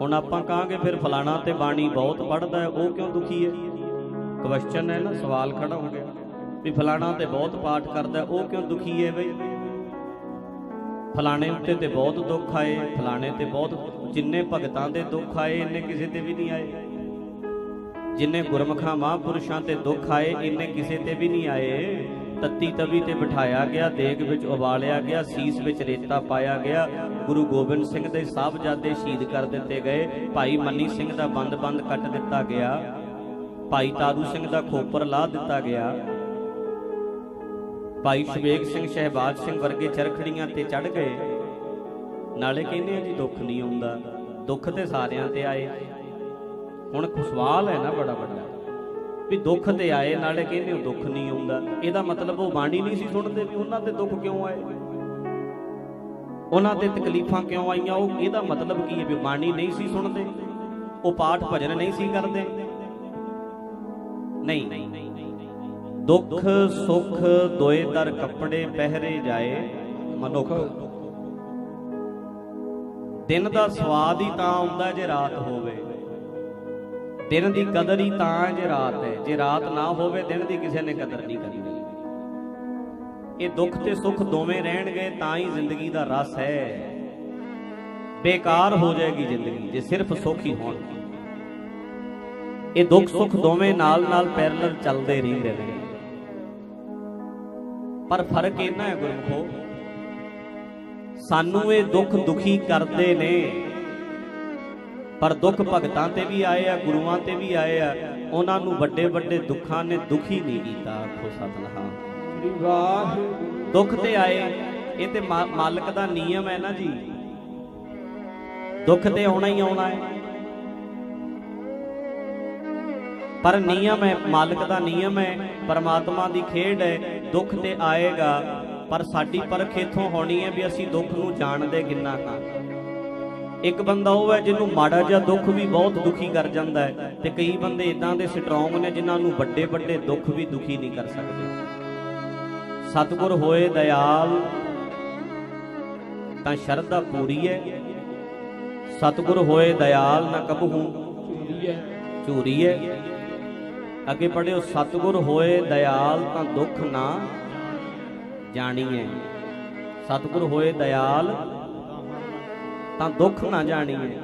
ਹੁਣ ਆਪਾਂ ਕਹਾਂਗੇ ਫਿਰ ਫਲਾਣਾ ਤੇ ਬਾਣੀ ਬਹੁਤ ਪੜਦਾ ਹੈ, ਉਹ ਕਿਉਂ ਦੁਖੀ ਹੈ? ਕੁਐਸਚਨ ਹੈ ਨਾ, ਸਵਾਲ ਖੜਾ ਹੋ ਗਿਆ। ਵੀ ਫਲਾਣਾ ਤੇ ਬਹੁਤ ਪਾਠ ਕਰਦਾ ਉਹ ਕਿਉਂ ਦੁਖੀ ਹੈ ਬਈ? ਫਲਾਣੇ ਉੱਤੇ ਤੇ ਬਹੁਤ ਦੁੱਖ ਆਏ, ਫਲਾਣੇ ਤੇ ਬਹੁਤ ਜਿੰਨੇ ਭਗਤਾਂ ਦੇ ਦੁੱਖ ਆਏ, ਇੰਨੇ ਕਿਸੇ ਤੇ ਵੀ ਨਹੀਂ ਆਏ। ਜਿੰਨੇ ਗੁਰਮਖਾਂ, ਮਹਾਂਪੁਰਸ਼ਾਂ ਤੇ ਦੁੱਖ ਆਏ, ਇੰਨੇ ਕਿਸੇ ਤੇ ਵੀ ਨਹੀਂ ਆਏ। ਤੱਤੀ ਤਵੀ ਤੇ ਬਿਠਾਇਆ ਗਿਆ, ਦੇਗ ਵਿੱਚ ਉਬਾਲਿਆ ਗਿਆ, ਸੀਸ ਵਿੱਚ ਰੇਤਾ ਪਾਇਆ ਗਿਆ। ਗੁਰੂ ਗੋਬਿੰਦ ਸਿੰਘ ਦੇ ਸਾਹਿਬਜ਼ਾਦੇ ਸ਼ਹੀਦ ਕਰ ਦਿੱਤੇ ਗਏ। ਭਾਈ ਮੰਨੀ ਸਿੰਘ ਦਾ ਬੰਦ-ਬੰਦ ਕੱਟ ਦਿੱਤਾ ਗਿਆ। ਭਾਈ ਤਾਰੂ ਸਿੰਘ ਦਾ ਖੋਪਰ ਲਾ ਦਿੱਤਾ ਗਿਆ। ਭਾਈ ਸ਼ਵੇਕ ਸਿੰਘ, ਸ਼ਹਿਬਾਜ਼ ਸਿੰਘ ਵਰਗੇ ਚਰਖੜੀਆਂ ਤੇ ਚੜ ਗਏ। ਨਾਲੇ ਕਹਿੰਦੇ ਆ ਜੀ, ਦੁੱਖ ਨਹੀਂ ਆਉਂਦਾ। ਦੁੱਖ ਤੇ ਸਾਰਿਆਂ ਤੇ ਆਏ। ਹੁਣ ਸਵਾਲ ਹੈ ਨਾ ਬੜਾ ਵੱਡਾ। ਵੀ ਦੁੱਖ ਤੇ ਆਏ, ਨਾਲੇ ਕਹਿੰਦੇ ਉਹ ਦੁੱਖ ਨਹੀਂ ਆਉਂਦਾ ਇਹਦਾ ਮਤਲਬ ਉਹ ਬਾਣੀ ਨਹੀਂ ਸੀ ਸੁਣਦੇ ਵੀ ਉਹਨਾਂ ਤੇ ਦੁੱਖ ਕਿਉਂ ਆਏ? ਉਹਨਾਂ ਤੇ ਤਕਲੀਫਾਂ ਕਿਉਂ ਆਈਆਂ? ਉਹ ਇਹਦਾ ਮਤਲਬ ਕੀ ਹੈ ਵੀ ਬਾਣੀ ਨਹੀਂ ਸੀ ਸੁਣਦੇ? ਉਹ ਪਾਠ ਭਜਨ ਨਹੀਂ ਸੀ ਕਰਦੇ? ਨਹੀਂ ਨਹੀਂ ਦੁੱਖ, ਸੁੱਖ ਦੋਏ ਦਰ ਕੱਪੜੇ ਪਹਿਰੇ ਜਾਏ ਮਨੁੱਖ। ਦਿਨ ਦਾ ਸਵਾਦ ਹੀ ਤਾਂ ਆਉਂਦਾ ਜੇ ਰਾਤ ਹੋਵੇ। ਦਿਨ ਦੀ ਕਦਰ ਹੀ ਤਾਂ ਜੇ ਰਾਤ ਹੈ। ਜੇ ਰਾਤ ਨਾ ਹੋਵੇ, ਦਿਨ ਦੀ ਕਿਸੇ ਨੇ ਕਦਰ ਨਹੀਂ ਕਰਨੀ। ਇਹ ਦੁੱਖ ਤੇ ਸੁੱਖ ਦੋਵੇਂ ਰਹਿਣਗੇ, ਤਾਂ ਹੀ ਜ਼ਿੰਦਗੀ ਦਾ ਰਸ ਹੈ। ਬੇਕਾਰ ਹੋ ਜਾਏਗੀ ਜ਼ਿੰਦਗੀ, ਜੇ ਸਿਰਫ ਸੁੱਖ ਹੀ ਹੋਣ। ਇਹ ਦੁੱਖ ਸੁੱਖ ਦੋਵੇਂ ਨਾਲ ਨਾਲ ਪੈਰਲਲ ਚੱਲਦੇ ਰਹਿੰਦੇ ਨੇ। ਪਰ ਫ਼ਰਕ ਇਹਨਾਂ ਹੈ ਗੁਰਮਖੋ, ਸਾਨੂੰ ਇਹ ਦੁੱਖ ਦੁਖੀ ਕਰਦੇ ਨੇ। ਪਰ ਦੁੱਖ ਭਗਤਾਂ ਤੇ ਵੀ ਆਏ ਆ, ਗੁਰੂਆਂ ਤੇ ਵੀ ਆਏ ਆ। ਉਹਨਾਂ ਨੂੰ ਵੱਡੇ ਵੱਡੇ ਦੁੱਖਾਂ ਨੇ ਦੁਖੀ ਨਹੀਂ ਕੀਤਾ, ਆਖੋ ਸਤਨਾਮ। ਸ੍ਰੀ ਵਾਹਿਗੁਰੂ ਦੁੱਖ ਤੇ ਆਏ, ਇਹ ਤੇ ਮਾ- ਮਾਲਕ ਦਾ ਨਿਯਮ ਹੈ ਨਾ ਜੀ। ਦੁੱਖ ਤੇ ਆਉਣਾ ਹੀ ਆਉਣਾ ਹੈ। ਪਰ ਨਿਯਮ ਹੈ, ਮਾਲਕ ਦਾ ਨਿਯਮ ਹੈ, ਪਰਮਾਤਮਾ ਦੀ ਖੇਡ ਹੈ, ਦੁੱਖ ਤੇ ਆਏਗਾ। ਪਰ ਸਾਡੀ ਪਰਖ ਇਥੋਂ ਹੋਣੀ ਹੈ ਵੀ ਅਸੀਂ ਦੁੱਖ ਨੂੰ ਜਾਣਦੇ ਕਿੰਨਾ ਕਾ ਇੱਕ ਬੰਦਾ ਉਹ ਹੈ ਜਿਹਨੂੰ ਮਾੜਾ ਜਿਹਾ ਦੁੱਖ ਵੀ ਬਹੁਤ ਦੁਖੀ ਕਰ ਜਾਂਦਾ ਹੈ ਤੇ ਕਈ ਬੰਦੇ ਇਦਾਂ ਦੇ ਸਟਰੋਂਗ ਨੇ ਜਿਨ੍ਹਾਂ ਨੂੰ ਵੱਡੇ ਵੱਡੇ ਦੁੱਖ ਵੀ ਦੁਖੀ ਨਹੀਂ ਕਰ ਸਕਦੇ। ਸਤਿਗੁਰ ਹੋਏ ਦਇਆਲ, ਤਾਂ ਸ਼ਰਧਾ ਪੂਰੀ ਹੈ। ਸਤਿਗੁਰ ਹੋਏ ਦਇਆਲ, ਨਾ ਕਬਹੂ। ਝੂਰੀ ਹੈ। ਅੱਗੇ ਪੜਿਓ ਸਤਿਗੁਰ ਹੋਏ ਦਇਆਲ, ਤਾਂ ਦੁੱਖ ਨਾ ਜਾਣੀਏ ਸਤਿਗੁਰ ਹੋਏ ਦਇਆਲ ਤਾਂ ਦੁੱਖ ਨਾ ਜਾਣੀਏ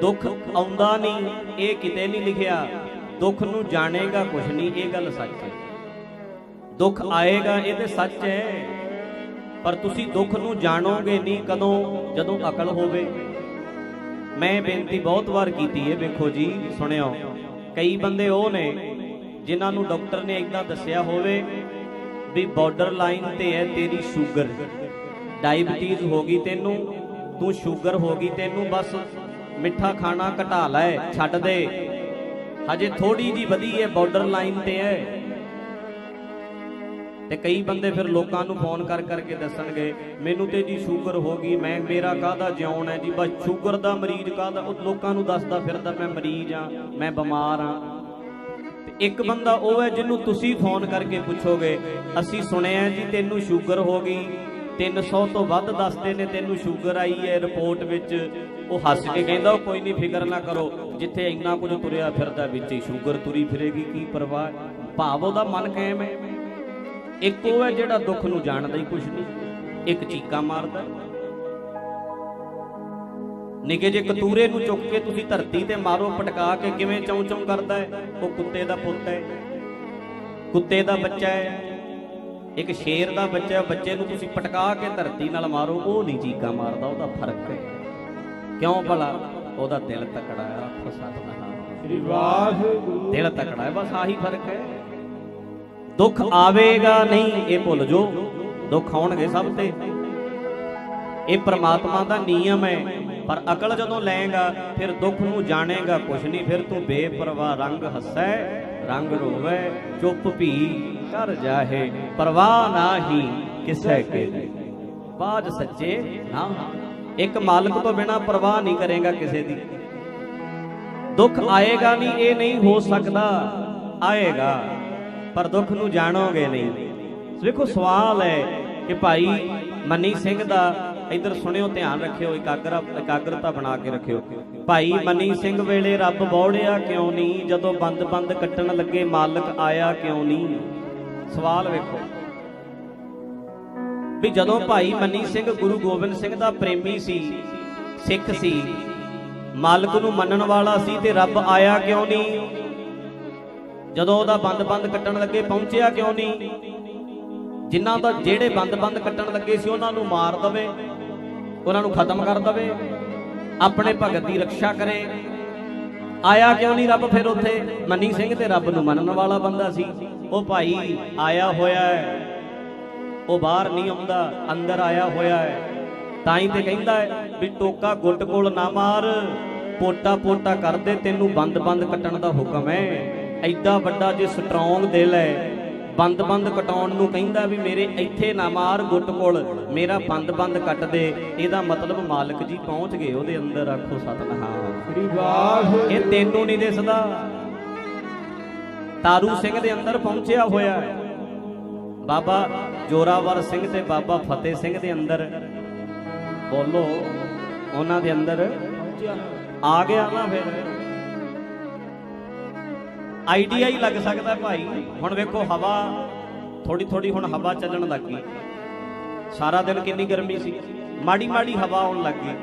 ਦੁੱਖ ਆਉਂਦਾ ਨਹੀਂ, ਇਹ ਕਿਤੇ ਨਹੀਂ ਲਿਖਿਆ। ਦੁੱਖ ਨੂੰ ਜਾਣੇਗਾ ਕੁਛ ਨਹੀਂ, ਇਹ ਗੱਲ ਸੱਚ ਹੈ। ਦੁੱਖ ਆਏਗਾ, ਇਹ ਤੇ ਸੱਚ ਹੈ। ਪਰ ਤੁਸੀਂ ਦੁੱਖ ਨੂੰ ਜਾਣੋਗੇ ਨਹੀਂ ਕਦੋਂ, ਜਦੋਂ ਅਕਲ ਹੋਵੇ। ਮੈਂ ਬੇਨਤੀ ਬਹੁਤ ਵਾਰ ਕੀਤੀ ਹੈ, ਵੇਖੋ ਜੀ, ਸੁਣਿਓ। ਕਈ ਬੰਦੇ ਉਹ ਨੇ, ਜਿਨ੍ਹਾਂ ਨੂੰ ਡਾਕਟਰ ਨੇ ਇਦਾਂ ਦੱਸਿਆ ਹੋਵੇ ਵੀ ਬਾਰਡਰ ਲਾਈਨ ਤੇ ਹੈ ਤੇਰੀ ਸ਼ੂਗਰ ਡਾਇਬੀਟੀਜ਼ ਹੋ ਗਈ ਤੈਨੂੰ ਤੂੰ ਸ਼ੂਗਰ ਹੋ ਗਈ, ਤੈਨੂੰ ਬਸ ਮਿੱਠਾ ਖਾਣਾ ਘਟਾ ਲੈ, ਛੱਡ ਦੇ। ਹਜੇ ਥੋੜੀ ਜੀ ਵਧੀ ਹੈ ਬਾਰਡਰ ਲਾਈਨ ਤੇ ਹੈ। ਤੇ ਕਈ ਬੰਦੇ ਫਿਰ ਲੋਕਾਂ ਨੂੰ ਫੋਨ ਕਰ ਕਰਕੇ ਦੱਸਣਗੇ, ਮੈਨੂੰ ਤੇ ਜੀ ਸ਼ੂਗਰ ਹੋ ਗਈ, ਮੈਂ ਮੇਰਾ ਕਾਹਦਾ ਜਿਉਣ ਹੈ ਜੀ? ਬਸ ਸ਼ੂਗਰ ਦਾ ਮਰੀਜ਼ ਕਾਹਦਾ? ਉਹ ਲੋਕਾਂ ਨੂੰ ਦੱਸਦਾ ਫਿਰਦਾ, ਮੈਂ ਮਰੀਜ਼ ਆ ਮੈਂ ਬਿਮਾਰ ਆ ਤੇ ਇੱਕ ਬੰਦਾ ਉਹ ਹੈ ਜਿਹਨੂੰ ਤੁਸੀਂ ਫੋਨ ਕਰਕੇ ਪੁੱਛੋਗੇ, ਅਸੀਂ ਸੁਣਿਆ ਜੀ ਤੈਨੂੰ ਸ਼ੂਗਰ ਹੋ ਗਈ 300 ਤੋਂ ਵੱਧ ਦੱਸਦੇ ਨੇ, ਤੈਨੂੰ ਸ਼ੂਗਰ ਆਈ ਹੈ ਰਿਪੋਰਟ ਵਿੱਚ। ਉਹ ਹੱਸ ਕੇ ਕਹਿੰਦਾ, ਉਹ ਕੋਈ ਨਹੀਂ ਫਿਕਰ ਨਾ ਕਰੋ। ਜਿੱਥੇ ਇੰਨਾ ਕੁਝ ਤੁਰਿਆ ਫਿਰਦਾ ਵਿੱਚ ਹੀ, ਸ਼ੂਗਰ ਤੁਰੀ ਫਿਰੇਗੀ, ਕੀ ਪਰਵਾਹ ਭਾਵ ਉਹਦਾ ਮਨ ਕਾਇਮ ਹੈ। ਇੱਕ ਉਹ ਹੈ ਜਿਹੜਾ ਦੁੱਖ ਨੂੰ ਜਾਣਦਾ ਹੀ ਕੁਝ ਨਹੀਂ ਇੱਕ ਚੀਕਾ ਮਾਰਦਾ। ਨਿੱਕੇ ਜੇ ਕਤੂਰੇ ਨੂੰ ਚੁੱਕ ਕੇ ਤੁਸੀਂ ਧਰਤੀ ਤੇ ਮਾਰੋ, ਪਟਕਾ ਕੇ ਕਿਵੇਂ ਚੌਂ ਚੌਂ ਕਰਦਾ ਹੈ? ਉਹ ਕੁੱਤੇ ਦਾ ਪੁੱਤ ਹੈ। ਕੁੱਤੇ ਦਾ ਬੱਚਾ ਹੈ। ਇੱਕ ਸ਼ੇਰ ਦਾ ਬੱਚਾ ਬੱਚੇ ਨੂੰ ਤੁਸੀਂ ਪਟਕਾ ਕੇ ਧਰਤੀ ਨਾਲ ਮਾਰੋ ਉਹ ਨਹੀਂ ਚੀਕਾ ਮਾਰਦਾ ਉਹਦਾ ਫ਼ਰਕ ਹੈ। ਕਿਉਂ ਭਲਾ? ਉਹਦਾ ਦਿਲ ਤਕੜਾ ਹੈ ਆਖੋ ਸਤਿਨਾਮ ਸ੍ਰੀ ਵਾਹਿਗੁਰੂ। ਦਿਲ ਤਕੜਾ ਹੈ ਬਸ ਆਹੀ ਫ਼ਰਕ ਹੈ। ਦੁੱਖ ਆਵੇਗਾ ਨਹੀਂ ਇਹ ਭੁੱਲ ਜੋ ਦੁੱਖ ਆਉਣਗੇ ਸਭ ਤੇ। ਇਹ ਪ੍ਰਮਾਤਮਾ ਦਾ ਨਿਯਮ ਹੈ ਪਰ ਅਕਲ ਜਦੋਂ ਲਏਗਾ ਫਿਰ ਦੁੱਖ ਨੂੰ ਜਾਣੇਗਾ ਕੁਛ ਨਹੀਂ ਫਿਰ ਤੂੰ ਬੇਪਰਵਾਹ ਰੰਗ ਹੱਸੈ। ਰੰਗ ਰੋਵੇ, ਚੁੱਪ ਭੀ ਕਰ ਜਾਹੇ, ਪਰਵਾਹ ਨਾਹੀ ਕਿਸੈ ਕੇ ਬਾਜ ਸੱਚੇ ਨਾ ਇੱਕ ਮਾਲਕ ਤੋਂ ਬਿਨਾ ਪਰਵਾਹ ਨਹੀਂ ਕਰੇਗਾ ਕਿਸੇ ਦੀ। ਦੁੱਖ ਆਏਗਾ ਨਹੀਂ, ਇਹ ਨਹੀਂ ਹੋ ਸਕਦਾ, ਆਏਗਾ, ਪਰ ਦੁੱਖ ਨੂੰ ਜਾਣੋਗੇ ਨਹੀਂ। ਵੇਖੋ ਸਵਾਲ ਹੈ ਕਿ ਭਾਈ ਮੰਨੀ ਸਿੰਘ ਦਾ ਇੱਧਰ ਸੁਣਿਓ, ਧਿਆਨ ਰੱਖਿਓ, ਇਕਾਗਰ ਇਕਾਗਰਤਾ ਬਣਾ ਕੇ ਰੱਖਿਓ। ਭਾਈ ਮਨੀ ਸਿੰਘ ਵੇਲੇ ਰੱਬ ਬੌੜਿਆ ਕਿਉਂ ਨਹੀਂ? ਜਦੋਂ ਬੰਦ-ਬੰਦ ਕੱਟਣ ਲੱਗੇ, ਮਾਲਕ ਆਇਆ ਕਿਉਂ ਨਹੀਂ? ਸਵਾਲ ਵੇਖੋ। ਵੀ ਜਦੋਂ ਭਾਈ ਮਨੀ ਸਿੰਘ ਗੁਰੂ ਗੋਬਿੰਦ ਸਿੰਘ ਦਾ ਪ੍ਰੇਮੀ ਸੀ, ਸਿੱਖ ਸੀ, ਮਾਲਕ ਨੂੰ ਮੰਨਣ ਵਾਲਾ ਸੀ ਤੇ ਰੱਬ ਆਇਆ ਕਿਉਂ ਨਹੀਂ? ਜਦੋਂ ਉਹਦਾ ਬੰਦ-ਬੰਦ ਕੱਟਣ ਲੱਗੇ, ਪਹੁੰਚਿਆ ਕਿਉਂ ਨਹੀਂ? ਜਿਨ੍ਹਾਂ ਦਾ ਜਿਹੜੇ ਬੰਦ-ਬੰਦ ਕੱਟਣ ਲੱਗੇ ਸੀ, ਉਹਨਾਂ ਨੂੰ ਮਾਰ ਦਵੇ। ਉਹਨਾਂ ਨੂੰ ਖਤਮ ਕਰ ਦਵੇ, ਆਪਣੇ ਭਗਤ ਦੀ ਰੱਖਿਆ ਕਰੇ। ਆਇਆ ਕਿਉਂ ਨਹੀਂ ਰੱਬ ਫਿਰ ਉੱਥੇ? ਮਨੀ ਸਿੰਘ ਤੇ ਰੱਬ ਨੂੰ ਮੰਨਣ ਵਾਲਾ ਬੰਦਾ ਸੀ। ਉਹ ਭਾਈ ਆਇਆ ਹੋਇਆ ਹੈ। ਉਹ ਬਾਹਰ ਨਹੀਂ ਆਉਂਦਾ, ਅੰਦਰ ਆਇਆ ਹੋਇਆ ਹੈ। ਤਾਂ ਹੀ ਤੇ ਕਹਿੰਦਾ ਹੈ ਵੀ ਟੋਕਾ ਗੁੱਟ ਕੋਲ ਨਾ ਮਾਰ। ਪੋਟਾ ਪੋਟਾ ਕਰਦੇ ਤੈਨੂੰ ਬੰਦ-ਬੰਦ ਕੱਟਣ ਦਾ ਹੁਕਮ ਹੈ। ਐਡਾ ਵੱਡਾ ਜੇ ਸਟਰੋਂਗ ਦਿਲ ਹੈ ਬੰਦ-ਬੰਦ ਕਟਾਉਣ ਨੂੰ ਕਹਿੰਦਾ ਵੀ ਮੇਰੇ ਇੱਥੇ ਨਾ ਮਾਰ ਗੁੱਟ ਕੋਲ, ਮੇਰਾ ਬੰਦ-ਬੰਦ ਕੱਟ ਦੇ। ਇਹਦਾ ਮਤਲਬ ਮਾਲਕ ਜੀ ਪਹੁੰਚ ਗਏ, ਉਹਦੇ ਅੰਦਰ ਆਖੋ ਸਤਨਾਮ। ਸ੍ਰੀ ਵਾਹਿਗੁਰੂ ਇਹ ਤੈਨੂੰ ਨਹੀਂ ਦਿਸਦਾ। ਤਾਰੂ ਸਿੰਘ ਦੇ ਅੰਦਰ ਪਹੁੰਚਿਆ ਹੋਇਆ। ਬਾਬਾ ਜੋਰਾਵਰ ਸਿੰਘ ਤੇ ਬਾਬਾ ਫਤਿਹ ਸਿੰਘ ਦੇ ਅੰਦਰ ਬੋਲੋ, ਉਹਨਾਂ ਦੇ ਅੰਦਰ ਆ ਗਿਆ ਨਾ ਫਿਰ। ਆਈਡੀਆ ਹੀ ਲੱਗ ਸਕਦਾ ਭਾਈ। ਹੁਣ ਵੇਖੋ ਹਵਾ ਥੋੜੀ ਥੋੜੀ ਹੁਣ ਹਵਾ ਚੱਲਣ ਲੱਗ ਗਈ। ਸਾਰਾ ਦਿਨ ਕਿੰਨੀ ਗਰਮੀ ਸੀ। ਮਾੜੀ ਮਾੜੀ ਹਵਾ ਆਉਣ ਲੱਗ ਗਈ।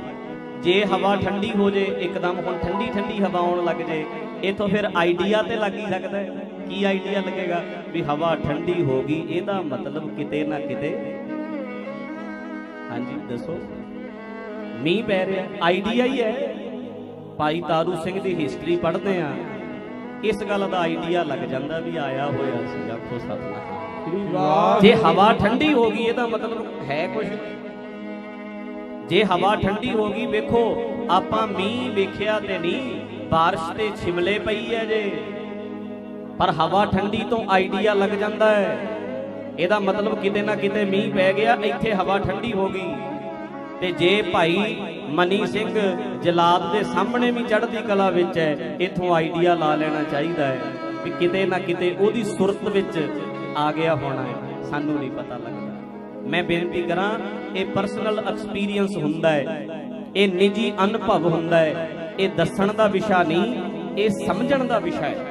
ਜੇ ਹਵਾ ਠੰਡੀ ਹੋ ਜੇ, ਇੱਕਦਮ ਹੁਣ ਠੰਡੀ ਠੰਡੀ ਹਵਾ ਆਉਣ ਲੱਗ ਜੇ ਇਥੋਂ ਫਿਰ ਆਈਡੀਆ ਤੇ ਲੱਗ ਹੀ ਸਕਦਾ ਕੀ ਆਈਡੀਆ ਲੱਗੇਗਾ ਵੀ ਹਵਾ ਠੰਡੀ ਹੋ ਗਈ? ਇਹਦਾ ਮਤਲਬ ਕਿਤੇ ਨਾ ਕਿਤੇ। ਹਾਂਜੀ, ਦੱਸੋ। ਮੀਂਹ ਪੈ ਰਿਹਾ। ਆਈਡੀਆ ਹੀ ਹੈ। ਭਾਈ ਤਾਰੂ ਸਿੰਘ ਦੀ ਹਿਸਟਰੀ ਪੜ੍ਹਦੇ ਆ ਇਸ ਗੱਲ ਦਾ ਆਈਡੀਆ ਲੱਗ ਜਾਂਦਾ ਵੀ ਆਇਆ ਹੋਇਆ ਸੀ ਆਖੋ ਸਤਨਾਮ ਸ੍ਰੀ ਵਾਹਿਗੁਰੂ ਜੇ ਹਵਾ ਠੰਡੀ ਹੋ ਗਈ ਇਹਦਾ ਮਤਲਬ ਹੈ ਕੁਝ ਜੇ ਹਵਾ ਠੰਡੀ ਹੋ ਗਈ ਵੇਖੋ ਆਪਾਂ ਮੀਂਹ ਵੇਖਿਆ ਤੇ ਨਹੀਂ بارش ਤੇ ਛਿਮਲੇ ਪਈ ਹੈ ਜੇ ਪਰ ਹਵਾ ਠੰਡੀ ਤੋਂ ਆਈਡੀਆ ਲੱਗ ਜਾਂਦਾ ਹੈ ਇਹਦਾ ਮਤਲਬ ਕਿਤੇ ਨਾ ਕਿਤੇ ਮੀਂਹ ਪੈ ਗਿਆ ਇੱਥੇ ਹਵਾ ਠੰਡੀ ਹੋ ਗਈ ਤੇ ਜੇ ਭਾਈ ਮਨੀ ਸਿੰਘ ਜਲਾਦ ਦੇ ਸਾਹਮਣੇ ਵੀ ਚੜ੍ਹਦੀ ਕਲਾ ਵਿੱਚ ਹੈ, ਇਥੋਂ ਆਈਡੀਆ ਲਾ ਲੈਣਾ ਚਾਹੀਦਾ ਹੈ ਕਿ ਕਿਤੇ ਨਾ ਕਿਤੇ ਉਹਦੀ ਸੁਰਤ ਵਿੱਚ ਆ ਗਿਆ ਹੋਣਾ ਹੈ, ਸਾਨੂੰ ਨਹੀਂ ਪਤਾ ਲੱਗਦਾ। ਮੈਂ ਬੇਨਤੀ ਕਰਾਂ, ਇਹ ਪਰਸਨਲ ਐਕਸਪੀਰੀਅੰਸ ਹੁੰਦਾ ਹੈ, ਇਹ ਨਿੱਜੀ ਅਨੁਭਵ ਹੁੰਦਾ ਹੈ, ਇਹ ਦੱਸਣ ਦਾ ਵਿਸ਼ਾ ਨਹੀਂ, ਇਹ ਸਮਝਣ ਦਾ ਵਿਸ਼ਾ ਹੈ,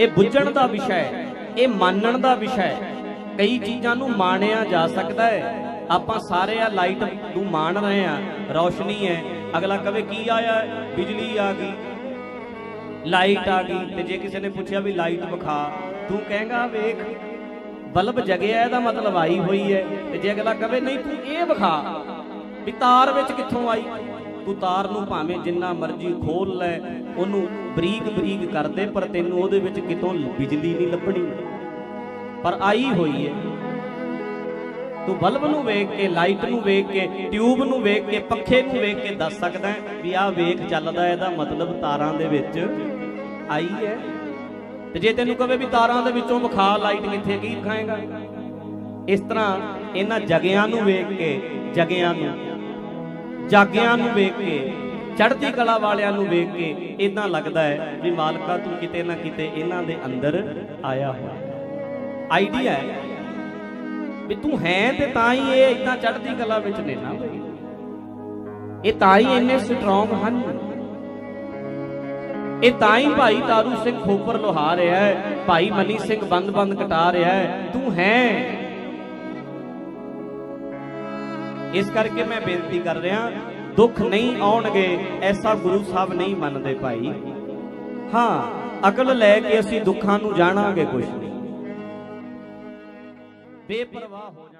ਇਹ ਬੁੱਝਣ ਦਾ ਵਿਸ਼ਾ ਹੈ, ਇਹ ਮੰਨਣ ਦਾ ਵਿਸ਼ਾ ਹੈ। ਕਈ ਚੀਜ਼ਾਂ ਨੂੰ ਮਾਣਿਆ ਜਾ ਸਕਦਾ ਹੈ ਆਪਾਂ ਸਾਰੇ ਆ ਲਾਈਟ ਨੂੰ ਮਾਣ ਰਹੇ ਆ, ਰੌਸ਼ਨੀ ਹੈ। ਅਗਲਾ ਕਵੇ, ਕੀ ਆਇਆ? ਬਿਜਲੀ ਆ ਗਈ, ਲਾਈਟ ਆ ਗਈ। ਤੇ ਜੇ ਕਿਸੇ ਨੇ ਪੁੱਛਿਆ ਵੀ ਲਾਈਟ ਵਿਖਾ, ਤੂੰ ਕਹੇਗਾ, ਵੇਖ, ਬਲਬ ਜਗਿਆ, ਇਹਦਾ ਮਤਲਬ ਆਈ ਹੋਈ ਹੈ। ਤੇ ਜੇ ਅਗਲਾ ਕਵੇ, ਨਹੀਂ, ਤੂੰ ਇਹ ਵਿਖਾ ਵੀ ਤਾਰ ਵਿੱਚ ਕਿੱਥੋਂ ਆਈ? ਤੂੰ ਤਾਰ ਨੂੰ ਭਾਵੇਂ ਜਿੰਨਾ ਮਰਜ਼ੀ ਖੋਲ ਲੈ, ਉਹਨੂੰ ਬਰੀਕ ਬਰੀਕ ਕਰ ਦੇ, ਪਰ ਤੈਨੂੰ ਉਹਦੇ ਵਿੱਚ ਕਿਤੋਂ ਬਿਜਲੀ ਨਹੀਂ ਲੱਭਣੀ। ਪਰ ਆਈ ਹੋਈ ਹੈ। ਤੂੰ ਬਲਬ ਨੂੰ ਵੇਖ ਕੇ, ਲਾਈਟ ਨੂੰ ਵੇਖ ਕੇ, ਟਿਊਬ ਨੂੰ ਵੇਖ ਕੇ, ਪੱਖੇ ਨੂੰ ਵੇਖ ਕੇ ਦੱਸ ਸਕਦਾ ਵੀ ਆਹ ਵੇਖ ਚੱਲਦਾ ਇਹਦਾ ਮਤਲਬ ਤਾਰਾਂ ਦੇ ਵਿੱਚ ਆਈ ਹੈ। ਤੇ ਜੇ ਤੈਨੂੰ ਕਵੇ ਵੀ ਤਾਰਾਂ ਦੇ ਵਿੱਚੋਂ ਵਿਖਾ ਲਾਈਟ ਕਿੱਥੇ ਕੀ ਵਿਖਾਏਗਾ? ਇਸ ਤਰ੍ਹਾਂ ਇਹਨਾਂ ਜਗਿਆਂ ਨੂੰ ਵੇਖ ਕੇ, ਜਗਿਆਂ ਨੂੰ, ਜਾਗਿਆਂ ਨੂੰ ਵੇਖ ਕੇ, ਚੜ੍ਹਦੀ ਕਲਾ ਵਾਲਿਆਂ ਨੂੰ ਵੇਖ ਕੇ ਇਦਾਂ ਲੱਗਦਾ ਹੈ ਵੀ ਮਾਲਕਾ ਤੂੰ ਕਿਤੇ ਨਾ ਕਿਤੇ ਇਹਨਾਂ ਦੇ ਅੰਦਰ ਆਇਆ ਹੋਇਆ। ਆਈਡੀਆ ਹੈ। ਵੀ ਤੂੰ ਹੈ ਤੇ ਤਾਂ ਹੀ ਇਹ ਇਦਾਂ ਚੜ੍ਹਦੀ ਕਲਾ ਵਿੱਚ ਨੇ ਨਾ ਬਈ। ਇਹ ਤਾਂ ਹੀ ਇੰਨੇ ਸਟਰੋਂਗ ਹਨ। ਇਹ ਤਾਂ ਹੀ ਭਾਈ ਤਾਰੂ ਸਿੰਘ ਖੋਪਰ ਲੋਹਾ ਰਿਹਾ ਹੈ, ਭਾਈ ਮਨੀ ਸਿੰਘ ਬੰਦ-ਬੰਦ ਕਟਾ ਰਿਹਾ ਹੈ, ਤੂੰ ਹੈ। ਇਸ ਕਰਕੇ ਮੈਂ ਬੇਨਤੀ ਕਰ ਰਿਹਾ, ਦੁੱਖ ਨਹੀਂ ਆਉਣਗੇ, ਐਸਾ ਗੁਰੂ ਸਾਹਿਬ ਨਹੀਂ ਮੰਨਦੇ ਭਾਈ। ਹਾਂ, ਅਕਲ ਲੈ ਕੇ ਅਸੀਂ ਦੁੱਖਾਂ ਨੂੰ ਜਾਣਾਂਗੇ ਕੁਝ ਨਹੀਂ। ਬੇਪਰਵਾਹ ਹੋ ਜਾਾਂਗੇ